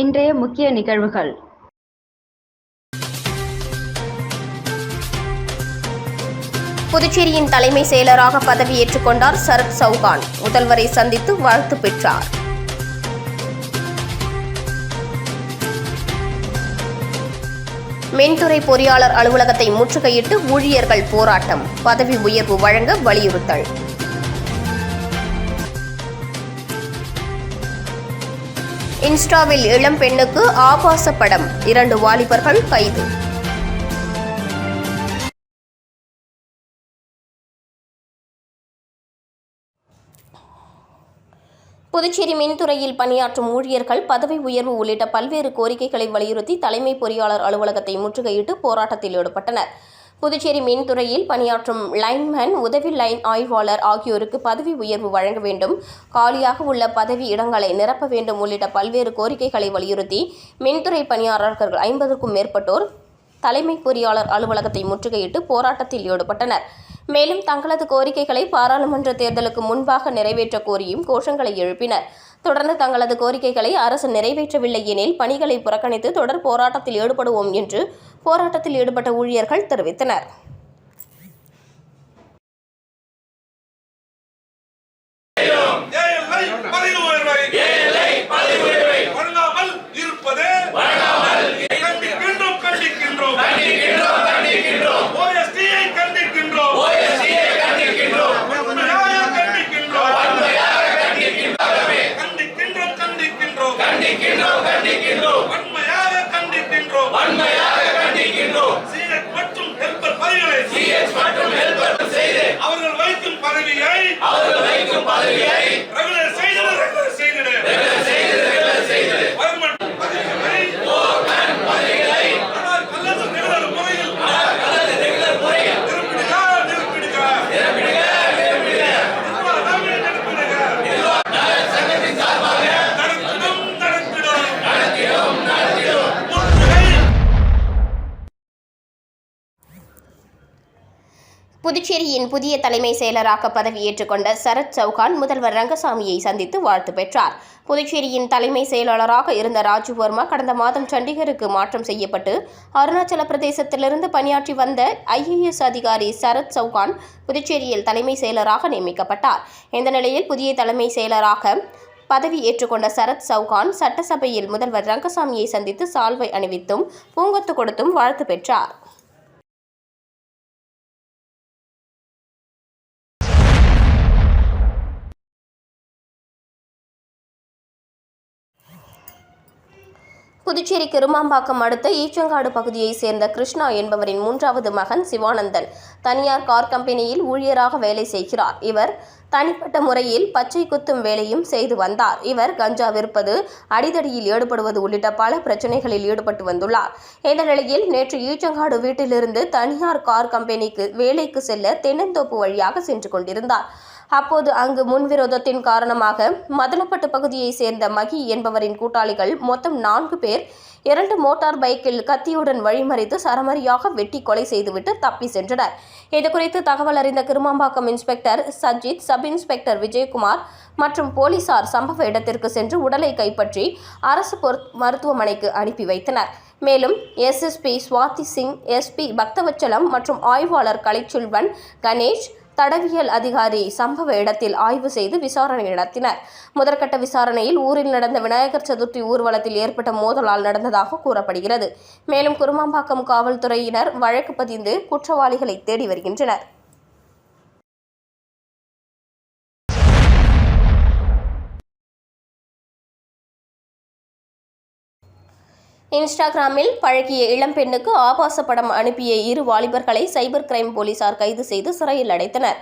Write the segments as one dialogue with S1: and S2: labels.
S1: இன்றைய முக்கிய நிகழ்வுகள்.
S2: புதுச்சேரியின் தலைமை செயலராக பதவியேற்றுக் கொண்டார் சரத் சௌகான். முதல்வரை சந்தித்து வாழ்த்து பெற்றார். மின்துறை பொறியாளர் அலுவலகத்தை முற்றுகையிட்டு ஊழியர்கள் போராட்டம் பதவி உயர்வு வழங்க வலியுறுத்தல். இன்ஸ்டாவில் இளம் பெண்ணுக்கு ஆபாச படம். இரண்டு வாலிபர்கள் கைது. புதுச்சேரி மின்துறையில் பணியாற்றும் ஊழியர்கள் பதவி உயர்வு உள்ளிட்ட பல்வேறு கோரிக்கைகளை வலியுறுத்தி தலைமை பொறியாளர் அலுவலகத்தை முற்றுகையிட்டு போராட்டத்தில் ஈடுபட்டனர். புதுச்சேரி மின்துறையில் பணியாற்றும் லைன்மேன் உதவி லைன் ஆய்வாளர் ஆகியோருக்கு பதவி உயர்வு வழங்க வேண்டும். காலியாக உள்ள பதவி இடங்களை நிரப்ப வேண்டும் உள்ளிட்ட பல்வேறு கோரிக்கைகளை வலியுறுத்தி மின்துறை பணியாளர்கள் ஐம்பதுக்கும் மேற்பட்டோர் தலைமை பொறியாளர் அலுவலகத்தை முற்றுகையிட்டு போராட்டத்தில் ஈடுபட்டனர். மேலும் தங்களது கோரிக்கைகளை பாராளுமன்ற தேர்தலுக்கு முன்பாக நிறைவேற்ற கோரியும் கோஷங்களை எழுப்பினர். தொடர்ந்து தங்களது கோரிக்கைகளை அரசு நிறைவேற்றவில்லை எனில் பணிகளை புறக்கணித்து தொடர் போராட்டத்தில் ஈடுபடுவோம் என்று போராட்டத்தில் ஈடுபட்ட ஊழியர்கள் தெரிவித்தனர்.
S3: பதவியை ரெகுலர் செய்திட ரெகுலர்
S2: புதிய தலைமை செயலராக பதவியேற்றுக் கொண்ட சரத் சௌகான் முதல்வர் ரங்கசாமியை சந்தித்து வாழ்த்து பெற்றார். புதுச்சேரியின் தலைமை செயலாளராக இருந்த ராஜு வர்மா கடந்த மாதம் சண்டிகருக்கு மாற்றம் செய்யப்பட்டு அருணாச்சல பிரதேசத்திலிருந்து பணியாற்றி வந்த ஐஏஎஸ் அதிகாரி சரத் சௌகான் புதுச்சேரியில் தலைமை செயலராக நியமிக்கப்பட்டார். இந்த நிலையில் புதிய தலைமை செயலராக பதவி ஏற்றுக்கொண்ட சரத் சௌகான் சட்டசபையில் முதல்வர் ரங்கசாமியை சந்தித்து சால்வை அணிவித்தும் பூங்கொத்து கொடுத்தும் வாழ்த்து பெற்றார். புதுச்சேரி கிருமாம்பாக்கம் அடுத்த ஈச்சங்காடு பகுதியைச் சேர்ந்த கிருஷ்ணா என்பவரின் மூன்றாவது மகன் சிவானந்தன். தனியார் கார் கம்பெனியில் ஊழியராக வேலை செய்கிறார். இவர் தனிப்பட்ட முறையில் பச்சை குத்தும் வேலையும் செய்து வந்தார். இவர் கஞ்சா விற்பது அடிதடியில் ஈடுபடுவது உள்ளிட்ட பல பிரச்சனைகளில் ஈடுபட்டு வந்துள்ளார். இந்த நிலையில் நேற்று ஈச்சங்காடு வீட்டிலிருந்து தனியார் கார் கம்பெனிக்கு வேலைக்கு செல்ல தென்னந்தோப்பு வழியாக சென்று கொண்டிருந்தார். அப்போது அங்கு முன்விரோதத்தின் காரணமாக மதலப்பட்டு பகுதியைச் சேர்ந்த மகி என்பவரின் கூட்டாளிகள் மொத்தம் நான்கு பேர் இரண்டு மோட்டார் பைக்கில் கத்தியுடன் வழிமறித்து சரமரியாக வெட்டி கொலை செய்துவிட்டு தப்பி சென்றனர். இதுகுறித்து தகவல் அறிந்த Kirumampakkam inspector Sajith sub inspector Vijayakumar மற்றும் போலீசார் சம்பவ இடத்திற்கு சென்று உடலை கைப்பற்றி அரசு மருத்துவமனைக்கு அனுப்பி வைத்தனர். மேலும் எஸ்எஸ்பி சுவாதி சிங் எஸ்பி பக்தவச்சலம் மற்றும் ஆய்வாளர் கலைச்செல்வன் கணேஷ் தடவியல் அதிகாரி சம்பவ இடத்தில் ஆய்வு செய்து விசாரணை நடத்தினர். முதற்கட்ட விசாரணையில் ஊரில் நடந்த விநாயகர் சதுர்த்தி ஊர்வலத்தில் ஏற்பட்ட மோதலால் நடந்ததாக கூறப்படுகிறது. மேலும் குருமாம்பாக்கம் காவல்துறையினர் வழக்கு பதிந்து குற்றவாளிகளை தேடி வருகின்றனர். இன்ஸ்டாகிராமில் பழகிய இளம்பெண்ணுக்கு ஆபாச படம் அனுப்பிய இரு வாலிபர்களை சைபர் கிரைம் போலீசார் கைது செய்து சிறையில் அடைத்தனர்.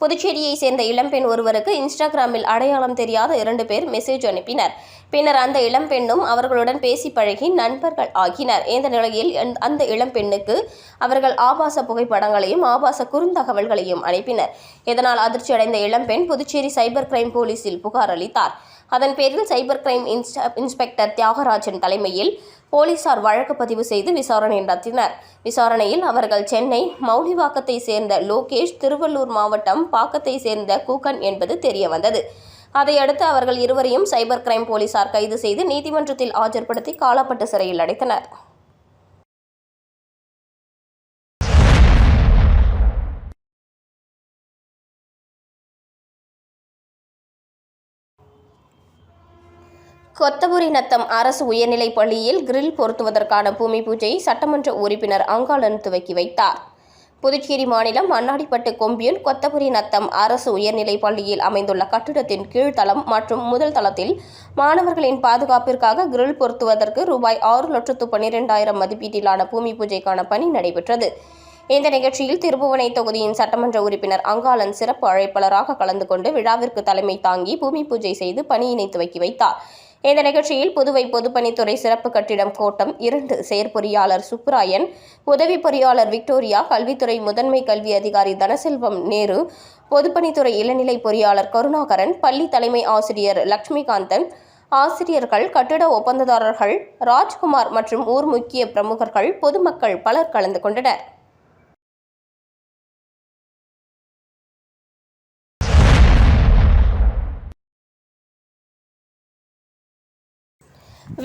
S2: புதுச்சேரியை சேர்ந்த இளம்பெண் ஒருவருக்கு இன்ஸ்டாகிராமில் அடையாளம் தெரியாத இரண்டு பேர் மெசேஜ் அனுப்பினர். பின்னர் அந்த இளம்பெண்ணும் அவர்களுடன் பேசி பழகி நண்பர்கள் ஆகினர். இந்த நிலையில் அந்த- அந்த இளம்பெண்ணுக்கு அவர்கள் ஆபாச புகைப்படங்களையும் ஆபாச குறுந்தகவல்களையும் அனுப்பினர். இதனால் அதிர்ச்சி அடைந்த இளம்பெண் புதுச்சேரி சைபர் கிரைம் போலீசில் புகார் அளித்தார். அதன் பேரில் சைபர் கிரைம் இன்ஸ்ட- இன்ஸ்பெக்டர் தியாகராஜன் தலைமையில் போலீசார் வழக்கு பதிவு செய்து விசாரணை நடத்தினர். விசாரணையில் அவர்கள் சென்னை மௌலிவாக்கத்தை சேர்ந்த லோகேஷ் திருவள்ளூர் மாவட்டம் பாக்கத்தை சேர்ந்த கூக்கன் என்பது தெரியவந்தது. அதையடுத்து அவர்கள் இருவரையும் சைபர் கிரைம் போலீசார் கைது செய்து நீதிமன்றத்தில் ஆஜர்படுத்தி காலாப்பட்டு சிறையில் அடைத்தனர். கொத்தபுரி நத்தம் அரசு உயர்நிலைப் பள்ளியில் கிரில் பொருத்துவதற்கான பூமி பூஜையை சட்டமன்ற உறுப்பினர் அங்காளன் துவக்கி வைத்தார். புதுச்சேரி மாநிலம் மண்ணாடிப்பட்டு கொம்பியூர் கொத்தபுரி நத்தம் அரசு உயர்நிலைப் பள்ளியில் அமைந்துள்ள கட்டிடத்தின் கீழ்த்தளம் மற்றும் முதல் தளத்தில் மாணவர்களின் பாதுகாப்பிற்காக கிரில் பொருத்துவதற்கு ரூபாய் ஆறு லட்சத்து பன்னிரெண்டாயிரம் மதிப்பீட்டிலான பூமி பூஜைக்கான பணி நடைபெற்றது. இந்த நிகழ்ச்சியில் திருபுவனை தொகுதியின் சட்டமன்ற உறுப்பினர் அங்காளன் சிறப்பு அழைப்பாளராக கலந்து கொண்டு விழாவிற்கு தலைமை தாங்கி பூமி பூஜை செய்து பணியினை துவக்கி வைத்தார். இந்த நிகழ்ச்சியில் புதுவை பொதுப்பணித்துறை சிறப்பு கட்டிடம் கோட்டம் இரண்டு செயற்பொறியாளர் சுப்ராயன் உதவி பொறியாளர் விக்டோரியா கல்வித்துறை முதன்மை கல்வி அதிகாரி தனசெல்வம் நேரு பொதுப்பணித்துறை இளநிலை பொறியாளர் கருணாகரன் பள்ளி தலைமை ஆசிரியர் லட்சுமிகாந்தன் ஆசிரியர்கள் கட்டிட ஒப்பந்ததாரர்கள் ராஜ்குமார் மற்றும் ஊர் முக்கிய பிரமுகர்கள் பொதுமக்கள் பலர் கலந்து கொண்டனர்.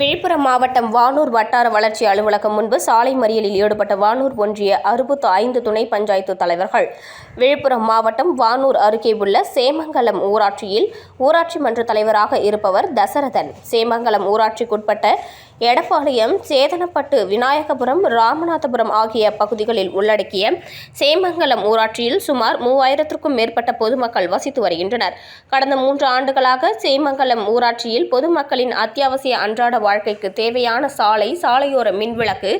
S2: விழுப்புரம் மாவட்டம் வானூர் வட்டார வளர்ச்சி அலுவலகம் முன்பு சாலை மறியலில் ஈடுபட்ட வானூர் ஒன்றிய அறுபத்து ஐந்து துணை பஞ்சாயத்து தலைவர்கள். விழுப்புரம் மாவட்டம் வானூர் அருகே உள்ள சேமங்கலம் ஊராட்சியில் ஊராட்சி மன்ற தலைவராக இருப்பவர் தசரதன். சேமங்கலம் ஊராட்சிக்குட்பட்ட எடப்பாளையம் சேதனப்பட்டு விநாயகபுரம் ராமநாதபுரம் ஆகிய பகுதிகளில் உள்ளடக்கிய சேமங்கலம் ஊராட்சியில் சுமார் மூவாயிரத்திற்கும் மேற்பட்ட பொதுமக்கள் வசித்து வருகின்றனர். கடந்த மூன்று ஆண்டுகளாக சேமங்கலம் ஊராட்சியில் பொதுமக்களின் அத்தியாவசிய அன்றாட வாழ்க்கைக்கு தேவையான சாலை சாலையோர மின்விளக்கு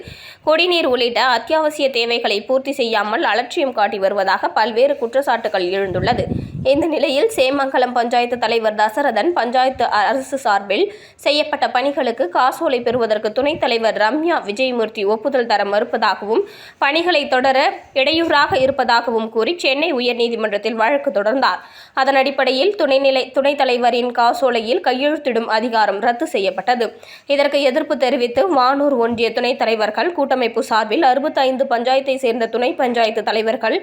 S2: குடிநீர் உள்ளிட்ட அத்தியாவசிய தேவைகளை பூர்த்தி செய்யாமல் அலட்சியம் காட்டி வருவதாக பல்வேறு குற்றச்சாட்டுகள் எழுந்துள்ளது. இந்த நிலையில் சேமங்கலம் பஞ்சாயத்து தலைவர் தசரதன் பஞ்சாயத்து அரசு சார்பில் செய்யப்பட்ட பணிகளுக்கு காசோலை பெறுவதற்கு துணைத் தலைவர் ரம்யா விஜயமூர்த்தி ஒப்புதல் தர மறுப்பதாகவும் பணிகளை தொடர இடையூறாக இருப்பதாகவும் கூறி சென்னை உயர்நீதிமன்றத்தில் வழக்கு தொடர்ந்தார். அதன் அடிப்படையில் துணைநிலை துணைத் தலைவரின் காசோலையில் கையெழுத்திடும் அதிகாரம் ரத்து செய்யப்பட்டது. இதற்கு எதிர்ப்பு தெரிவித்து வானூர் ஒன்றிய துணைத் தலைவர்கள் கூட்டமைப்பு சார்பில் அறுபத்தைந்து பஞ்சாயத்தை சேர்ந்த துணை பஞ்சாயத்து தலைவர்கள்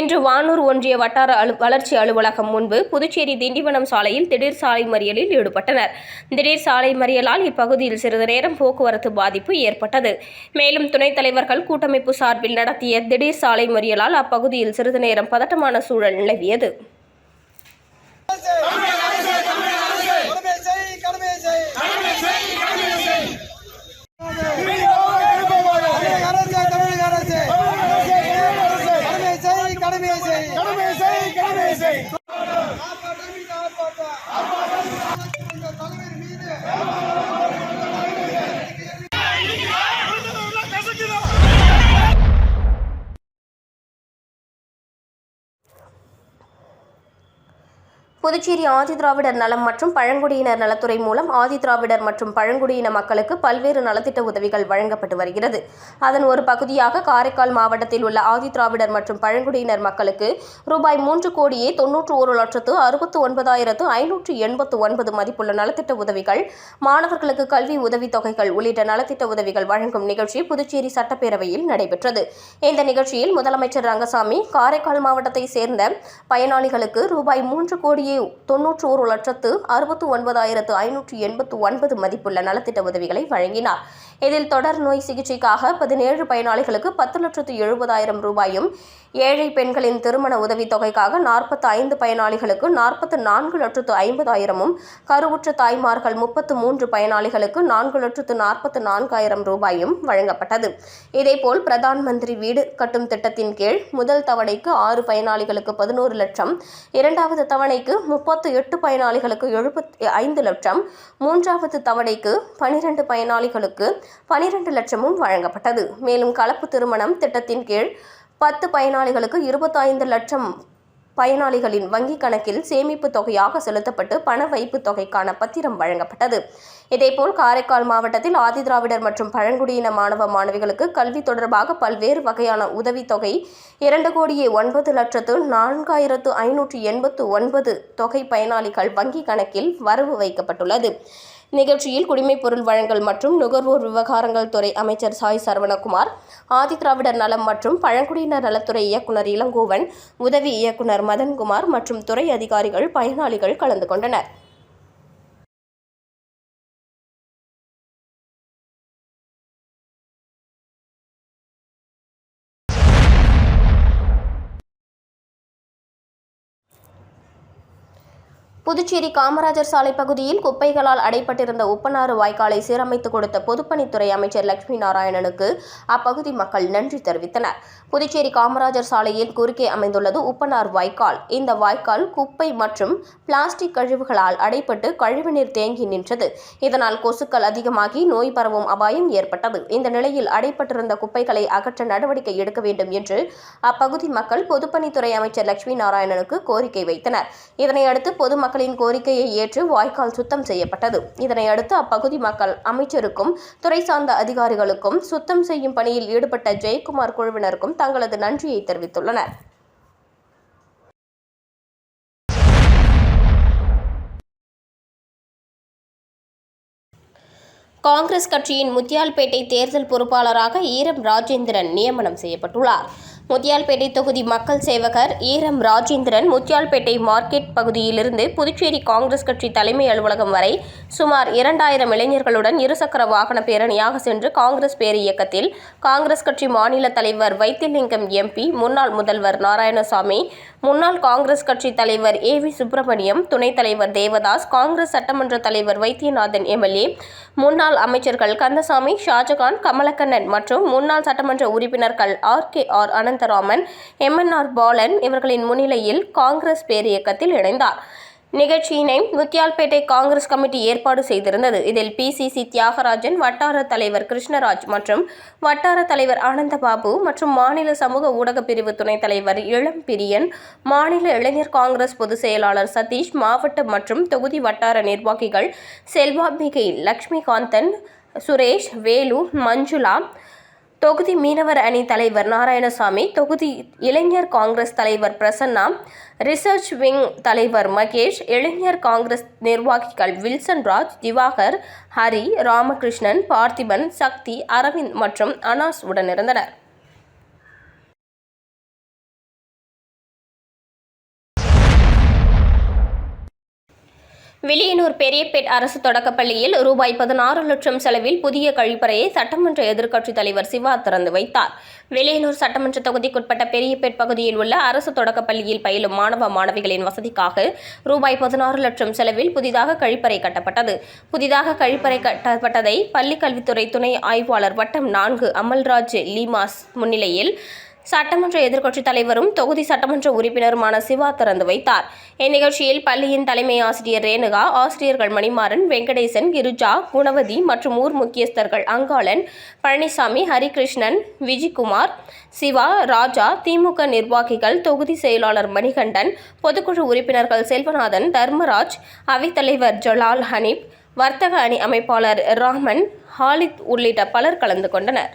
S2: இன்று வானூர் ஒன்றிய வட்டார வளர்ச்சி அலுவலகம் முன்பு புதுச்சேரி திண்டிவனம் சாலையில் திடீர் சாலை மறியலில் ஈடுபட்டனர். திடீர் சாலை மறியலால் இப்பகுதியில் சிறிது நேரம் போக்குவரத்து பாதிப்பு ஏற்பட்டது. மேலும் துணைத் தலைவர்கள் கூட்டமைப்பு சார்பில் நடத்திய திடீர் சாலை மறியலால் அப்பகுதியில் சிறிது நேரம் பதட்டமான சூழல் நிலவியது
S1: கடமை செய் கடமை செய் தமிழக அரசு கடமை செய் கடமை செய் ஆர்ப்பாட்டம் மீது ஆர்ப்பாட்டம். இந்த தலைவர் மீது
S2: புதுச்சேரி ஆதி திராவிடர் நலம் மற்றும் பழங்குடியினர் நலத்துறை மூலம் ஆதிதிராவிடர் மற்றும் பழங்குடியின மக்களுக்கு பல்வேறு நலத்திட்ட உதவிகள் வழங்கப்பட்டு வருகிறது. அதன் ஒரு பகுதியாக காரைக்கால் மாவட்டத்தில் உள்ள ஆதிதிராவிடர் மற்றும் பழங்குடியினர் மக்களுக்கு ரூபாய் மூன்று கோடியே தொன்னூற்று ஒரு லட்சத்து அறுபத்து ஒன்பதாயிரத்து ஐநூற்று எண்பத்து ஒன்பது மதிப்புள்ள நலத்திட்ட உதவிகள் மாணவர்களுக்கு கல்வி உதவித் தொகைகள் உள்ளிட்ட நலத்திட்ட உதவிகள் வழங்கும் நிகழ்ச்சி புதுச்சேரி சட்டப்பேரவையில் நடைபெற்றது. இந்த நிகழ்ச்சியில் முதலமைச்சர் ரங்கசாமி காரைக்கால் மாவட்டத்தை சேர்ந்த பயனாளிகளுக்கு ரூபாய் மூன்று கோடியே தொன்னூற்று ஒரு லட்சத்து அறுபத்து ஒன்பதாயிரத்து ஐநூற்று எண்பத்து ஒன்பது மதிப்புள்ள நலத்திட்ட உதவிகளை வழங்கினார். இதில் தொடர் நோய் சிகிச்சைக்காக பதினேழு பயனாளிகளுக்கு பத்து லட்சத்து எழுபதாயிரம் ரூபாயும் ஏழை பெண்களின் திருமண உதவித் தொகைக்காக நாற்பத்து ஐந்து பயனாளிகளுக்கு நாற்பத்து நான்கு லட்சத்து ஐம்பதாயிரமும் கருவுற்ற தாய்மார்கள் முப்பத்து மூன்று பயனாளிகளுக்கு நான்கு லட்சத்து நாற்பத்து நான்காயிரம் ரூபாயும் வழங்கப்பட்டது. இதேபோல் பிரதான் மந்திரி வீடு கட்டும் திட்டத்தின் கீழ் முதல் தவணைக்கு ஆறு பயனாளிகளுக்கு பதினோரு லட்சம் இரண்டாவது தவணைக்கு முப்பத்து எட்டு பயனாளிகளுக்கு எழுபத்தி ஐந்து லட்சம் மூன்றாவது தவணைக்கு பனிரெண்டு பயனாளிகளுக்கு பனிரெண்டு லட்சமும் வழங்கப்பட்டது. மேலும் கலப்பு திருமணம் திட்டத்தின் கீழ் பத்து பயனாளிகளுக்கு இருபத்தைந்து லட்சம் பயனாளிகளின் வங்கிக் கணக்கில் சேமிப்பு தொகையாக செலுத்தப்பட்டு பண வைப்பு தொகைக்கான பத்திரம் வழங்கப்பட்டது. இதேபோல் காரைக்கால் மாவட்டத்தில் ஆதிதிராவிடர் மற்றும் பழங்குடியின மாணவ மாணவிகளுக்கு கல்வி தொடர்பாக பல்வேறு வகையான உதவித்தொகை இரண்டு கோடியே ஒன்பது லட்சத்து நான்காயிரத்து ஐநூற்று எண்பத்து ஒன்பது தொகை பயனாளிகள் வங்கிக் கணக்கில் வரவு வைக்கப்பட்டுள்ளது. நிகழ்ச்சியில் குடிமைப் பொருள் வழங்கல் மற்றும் நுகர்வோர் விவகாரங்கள் துறை அமைச்சர் சாய் சரவணகுமார் ஆதிதிராவிடர் நலம் மற்றும் பழங்குடியினர் நலத்துறை இயக்குனர் இளங்கோவன் உதவி இயக்குனர் மதன்குமார் மற்றும் துறை அதிகாரிகள் பயனாளிகள் கலந்து கொண்டனர். புதுச்சேரி காமராஜர் சாலை பகுதியில் குப்பைகளால் அடைப்பட்டிருந்த உப்பனாறு வாய்க்காலை சீரமைத்து கொடுத்த பொதுப்பணித்துறை அமைச்சர் லட்சுமி நாராயணனுக்கு அப்பகுதி மக்கள் நன்றி தெரிவித்தனர். புதுச்சேரி காமராஜர் சாலையில் குறுக்கே அமைந்துள்ளது உப்பனார் வாய்க்கால். இந்த வாய்க்கால் குப்பை மற்றும் பிளாஸ்டிக் கழிவுகளால் அடைப்பட்டு கழிவுநீர் தேங்கி நின்றது. இதனால் கொசுக்கள் அதிகமாகி நோய் பரவும் அபாயம் ஏற்பட்டது. இந்த நிலையில் அடைப்பட்டிருந்த குப்பைகளை அகற்ற நடவடிக்கை எடுக்க வேண்டும் என்று அப்பகுதி மக்கள் பொதுப்பணித்துறை அமைச்சர் லட்சுமி நாராயணனுக்கு கோரிக்கை வைத்தனர். இதனையடுத்து மக்களின் கோரிக்கையை ஏற்று வாய்க்கால் சுத்தம் செய்யப்பட்டது. இதனையடுத்து அப்பகுதி மக்கள் அமைச்சருக்கும் துறை சார்ந்த அதிகாரிகளுக்கும் சுத்தம் செய்யும் பணியில் ஈடுபட்ட ஜெயக்குமார் குழுவினருக்கும் தங்களது நன்றியை தெரிவித்துள்ளனர். காங்கிரஸ் கட்சியின் முத்தியால்பேட்டை தேர்தல் பொறுப்பாளராக ஈரம் ராஜேந்திரன் நியமனம் செய்யப்பட்டுள்ளார். முத்தியால்பேட்டை தொகுதி மக்கள் சேவகர் ஈரம் ராஜேந்திரன் முத்தியால்பேட்டை மார்க்கெட் பகுதியிலிருந்து புதுச்சேரி காங்கிரஸ் கட்சி தலைமை அலுவலகம் வரை சுமார் இரண்டாயிரம் இளைஞர்களுடன் இருசக்கர வாகன பேரணியாக சென்று காங்கிரஸ் பேர் இயக்கத்தில் காங்கிரஸ் கட்சி மாநில தலைவர் வைத்திலிங்கம் எம்பி முன்னாள் முதல்வர் நாராயணசாமி முன்னாள் காங்கிரஸ் கட்சி தலைவர் ஏ வி சுப்பிரமணியம் துணைத் தலைவர் தேவதாஸ் காங்கிரஸ் சட்டமன்ற தலைவர் வைத்தியநாதன் எம்எல்ஏ முன்னாள் அமைச்சர்கள் கந்தசாமி ஷாஜகான் கமலக்கண்ணன் மற்றும் முன்னாள் சட்டமன்ற உறுப்பினர்கள் R K R Anantharaman MNR Balan இவர்களின் முன்னிலையில் காங்கிரஸ் பேரியக்கத்தில் இணைந்தார். நிகழ்ச்சியினை முத்தியால்பேட்டை காங்கிரஸ் கமிட்டி ஏற்பாடு செய்திருந்தது. இதில் பிசிசி தியாகராஜன் வட்டார தலைவர் கிருஷ்ணராஜ் மற்றும் வட்டார தலைவர் ஆனந்தபாபு மற்றும் மாநில சமூக ஊடக பிரிவு துணைத் தலைவர் இளம் பிரியன் மாநில இளைஞர் காங்கிரஸ் பொதுச் செயலாளர் சதீஷ் மாவட்ட மற்றும் தொகுதி வட்டார நிர்வாகிகள் செல்வாம்பிகை லட்சுமிகாந்தன் சுரேஷ் வேலு மஞ்சுளா தொகுதி மீனவர் அணி தலைவர் நாராயணசாமி தொகுதி இளைஞர் காங்கிரஸ் தலைவர் பிரசன்னா ரிசர்ச் விங் தலைவர் மகேஷ் இளைஞர் காங்கிரஸ் நிர்வாகிகள் வில்சன் ராஜ் திவாகர் ஹரி ராமகிருஷ்ணன் பார்த்திபன் சக்தி அரவிந்த் மற்றும் அனாஸ் உடனிருந்தனர் வில்லியனூர் பெரியபேட் அரசு தொடக்கப்பள்ளியில் ரூபாய் பதினாறு லட்சம் செலவில் புதிய கழிப்பறையை சட்டமன்ற எதிர்க்கட்சித் தலைவர் சிவா திறந்து வைத்தார். வில்லியனூர் சட்டமன்ற தொகுதிக்குட்பட்ட பெரியபேட் பகுதியில் உள்ள அரசு தொடக்கப்பள்ளியில் பயிலும் மாணவ மாணவிகளின் வசதிக்காக ரூபாய் பதினாறு லட்சம் செலவில் புதிதாக கழிப்பறை கட்டப்பட்டது. புதிதாக கழிப்பறை கட்டப்பட்டதை பள்ளிக்கல்வித்துறை துணை ஆய்வாளர் வட்டம் நான்கு அமல்ராஜ் லீமாஸ் முன்னிலையில் சட்டமன்ற எதிர்க்கட்சித் தலைவரும் தொகுதி சட்டமன்ற உறுப்பினருமான சிவா திறந்து வைத்தார். இந்நிகழ்ச்சியில் பள்ளியின் தலைமை ஆசிரியர் ரேணுகா ஆசிரியர்கள் மணிமாறன் வெங்கடேசன் கிருஜா குணவதி மற்றும் ஊர் முக்கியஸ்தர்கள் அங்காளன் பழனிசாமி ஹரிகிருஷ்ணன் விஜிகுமார் சிவா ராஜா திமுக நிர்வாகிகள் தொகுதி செயலாளர் மணிகண்டன் பொதுக்குழு உறுப்பினர்கள் செல்வநாதன் தர்மராஜ் அவைத்தலைவர் ஜலால் ஹனீப் வர்த்தக அணி அமைப்பாளர் ராமன் ஹாலித் உள்ளிட்ட பலர் கலந்து கொண்டனர்.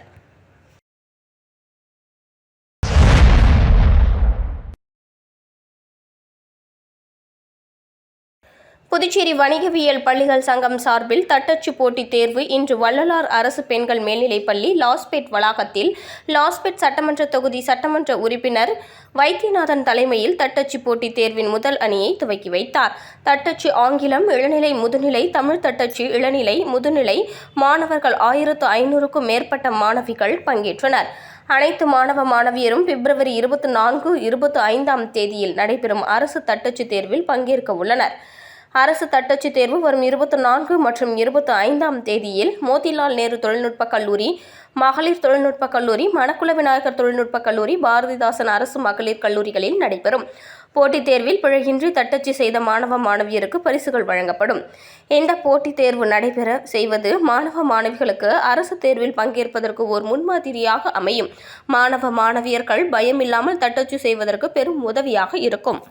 S2: புதுச்சேரி வணிகவியல் பள்ளிகள் சங்கம் சார்பில் தட்டச்சு போட்டித் தேர்வு இன்று வள்ளலார் அரசு பெண்கள் மேல்நிலைப்பள்ளி லாஸ்பேட் வளாகத்தில். லாஸ்பேட் சட்டமன்ற தொகுதி சட்டமன்ற உறுப்பினர் வைத்தியநாதன் தலைமையில் தட்டச்சு போட்டித் தேர்வின் முதல் அணியை துவக்கி வைத்தார். தட்டச்சு ஆங்கிலம் இளநிலை முதுநிலை தமிழ் தட்டச்சு இளநிலை முதுநிலை மாணவர்கள் ஆயிரத்து ஐநூறுக்கும் மேற்பட்ட மாணவிகள் பங்கேற்றனர். அனைத்து மாணவ மாணவியரும் பிப்ரவரி இருபத்தி நான்கு இருபத்தி ஐந்தாம் தேதியில் நடைபெறும் அரசு தட்டச்சு தேர்வில் பங்கேற்க உள்ளனர். அரசு தட்டச்சு தேர்வு வரும் இருபத்தி நான்கு மற்றும் இருபத்தி ஐந்தாம் தேதியில் மோதிலால் நேரு தொழில்நுட்பக் கல்லூரி மகளிர் தொழில்நுட்பக் கல்லூரி மணக்குள விநாயகர் தொழில்நுட்ப கல்லூரி பாரதிதாசன் அரசு மகளிர் கல்லூரிகளில் நடைபெறும். போட்டித் தேர்வில் பிழையின்றி தட்டச்சு செய்த மாணவ மாணவியருக்கு பரிசுகள் வழங்கப்படும். இந்த போட்டித் தேர்வு நடைபெற செய்வது மாணவ மாணவிகளுக்கு அரசு தேர்வில் பங்கேற்பதற்கு ஒரு முன்மாதிரியாக அமையும். மாணவ மாணவியர்கள் பயமில்லாமல் தட்டச்சு செய்வதற்கு பெரும் உதவியாக இருக்கும்.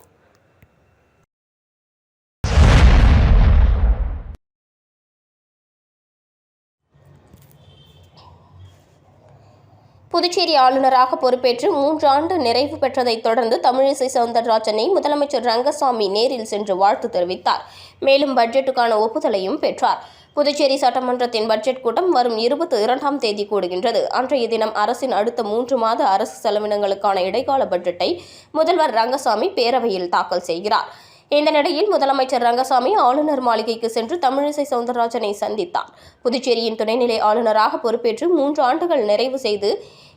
S2: புதுச்சேரி ஆளுநராக பொறுப்பேற்று மூன்றாண்டு நிறைவு பெற்றதைத் தொடர்ந்து தமிழிசை சவுந்தரராஜனை முதலமைச்சர் ரங்கசாமி நேரில் சென்று வாழ்த்து தெரிவித்தார். மேலும் பட்ஜெட்டுக்கான ஒப்புதலையும் பெற்றார். புதுச்சேரி சட்டமன்றத்தின் பட்ஜெட் கூட்டம் வரும் இருபத்தி இரண்டாம் தேதி கூடுகின்றது. அன்றைய தினம் அரசின் அடுத்த மூன்று மாத அரசு செலவினங்களுக்கான இடைக்கால பட்ஜெட்டை முதல்வர் ரங்கசாமி பேரவையில் தாக்கல் செய்கிறார். இந்த நிலையில் முதலமைச்சர் ரங்கசாமி ஆளுநர் மாளிகைக்கு சென்று தமிழிசை சவுந்தரராஜனை சந்தித்தார். புதுச்சேரியின் துணைநிலை ஆளுநராக பொறுப்பேற்று மூன்று ஆண்டுகள் நிறைவு செய்து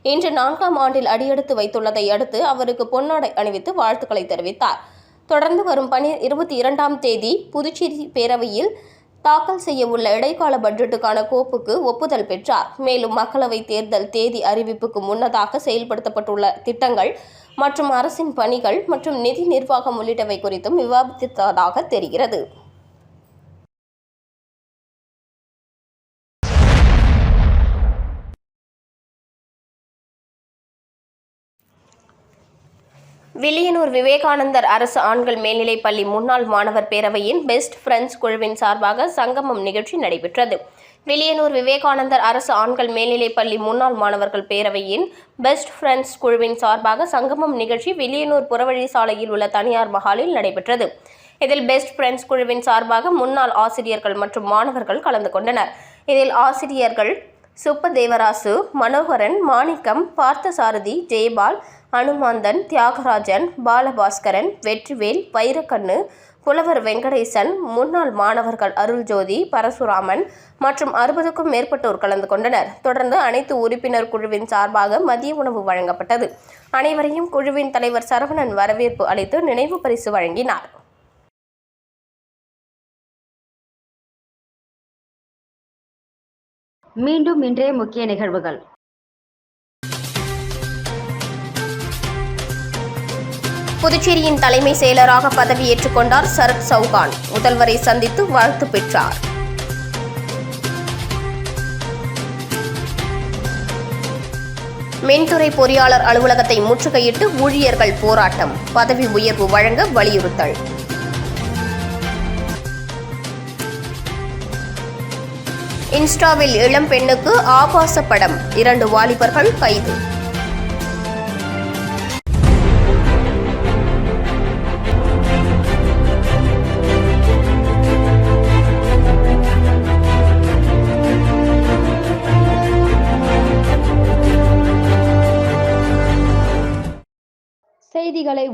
S2: இன்று நான்காம் ஆண்டில் அடியெடுத்து வைத்துள்ளதை அடுத்து அவருக்கு பொன்னாடை அணிவித்து வாழ்த்துக்களை தெரிவித்தார். தொடர்ந்து வரும் பனி இருபத்தி இரண்டாம் தேதி புதுச்சேரி பேரவையில் தாக்கல் செய்ய உள்ள இடைக்கால பட்ஜெட்டுக்கான கோப்புக்கு ஒப்புதல் பெற்றார். மேலும் மக்களவைத் தேர்தல் தேதி அறிவிப்புக்கு முன்னதாக செயல்படுத்தப்பட்டுள்ள திட்டங்கள் மற்றும் அரசின் பணிகள் மற்றும் நிதி நிர்வாகம் உள்ளிட்டவை குறித்தும் விவாதித்ததாக தெரிகிறது. வில்லியனூர் விவேகானந்தர் அரசு ஆண்கள் மேல்நிலைப் பள்ளி முன்னாள் மாணவர் பேரவையின் பெஸ்ட் ஃப்ரெண்ட்ஸ் குழுவின் சார்பாக சங்கமம் நிகழ்ச்சி நடைபெற்றது. வில்லியனூர் விவேகானந்தர் அரசு ஆண்கள் மேல்நிலைப் பள்ளி முன்னாள் மாணவர்கள் பேரவையின் பெஸ்ட் ஃப்ரெண்ட்ஸ் குழுவின் சார்பாக சங்கமம் நிகழ்ச்சி வில்லியனூர் புறவழி சாலையில் உள்ள தனியார் மஹாலில் நடைபெற்றது. இதில் பெஸ்ட் ஃப்ரெண்ட்ஸ் குழுவின் சார்பாக முன்னாள் ஆசிரியர்கள் மற்றும் மாணவர்கள் கலந்து கொண்டனர். இதில் ஆசிரியர்கள் சுப்பதேவராசு மனோகரன் மாணிக்கம் பார்த்தசாரதி ஜெயபால் அனுமாந்தன் தியாகராஜன் பாலபாஸ்கரன் வெற்றிவேல் வைரக்கண்ணு புலவர் வெங்கடேசன் முன்னாள் மாணவர்கள் அருள்ஜோதி பரசுராமன் மற்றும் அறுபதுக்கும் மேற்பட்டோர் கலந்து கொண்டனர். தொடர்ந்து அனைத்து உறுப்பினர் குழுவின் சார்பாக மதிய உணவு வழங்கப்பட்டது. அனைவரையும் குழுவின் தலைவர் சரவணன் வரவேற்பு அளித்து நினைவு பரிசு வழங்கினார்.
S4: மீண்டும் இன்றைய முக்கிய நிகழ்வுகள்.
S2: புதுச்சேரியின் தலைமை செயலராக பதவியேற்றுக் கொண்டார் சரத் சௌகான். முதல்வரை சந்தித்து வாழ்த்து பெற்றார். மின்துறை பொறியாளர் அலுவலகத்தை முற்றுகையிட்டு ஊழியர்கள் போராட்டம் பதவி உயர்வு வழங்க வலியுறுத்தல். இன்ஸ்டாவில் இளம் பெண்ணுக்கு ஆபாச படம் இரண்டு வாலிபர்கள் கைது.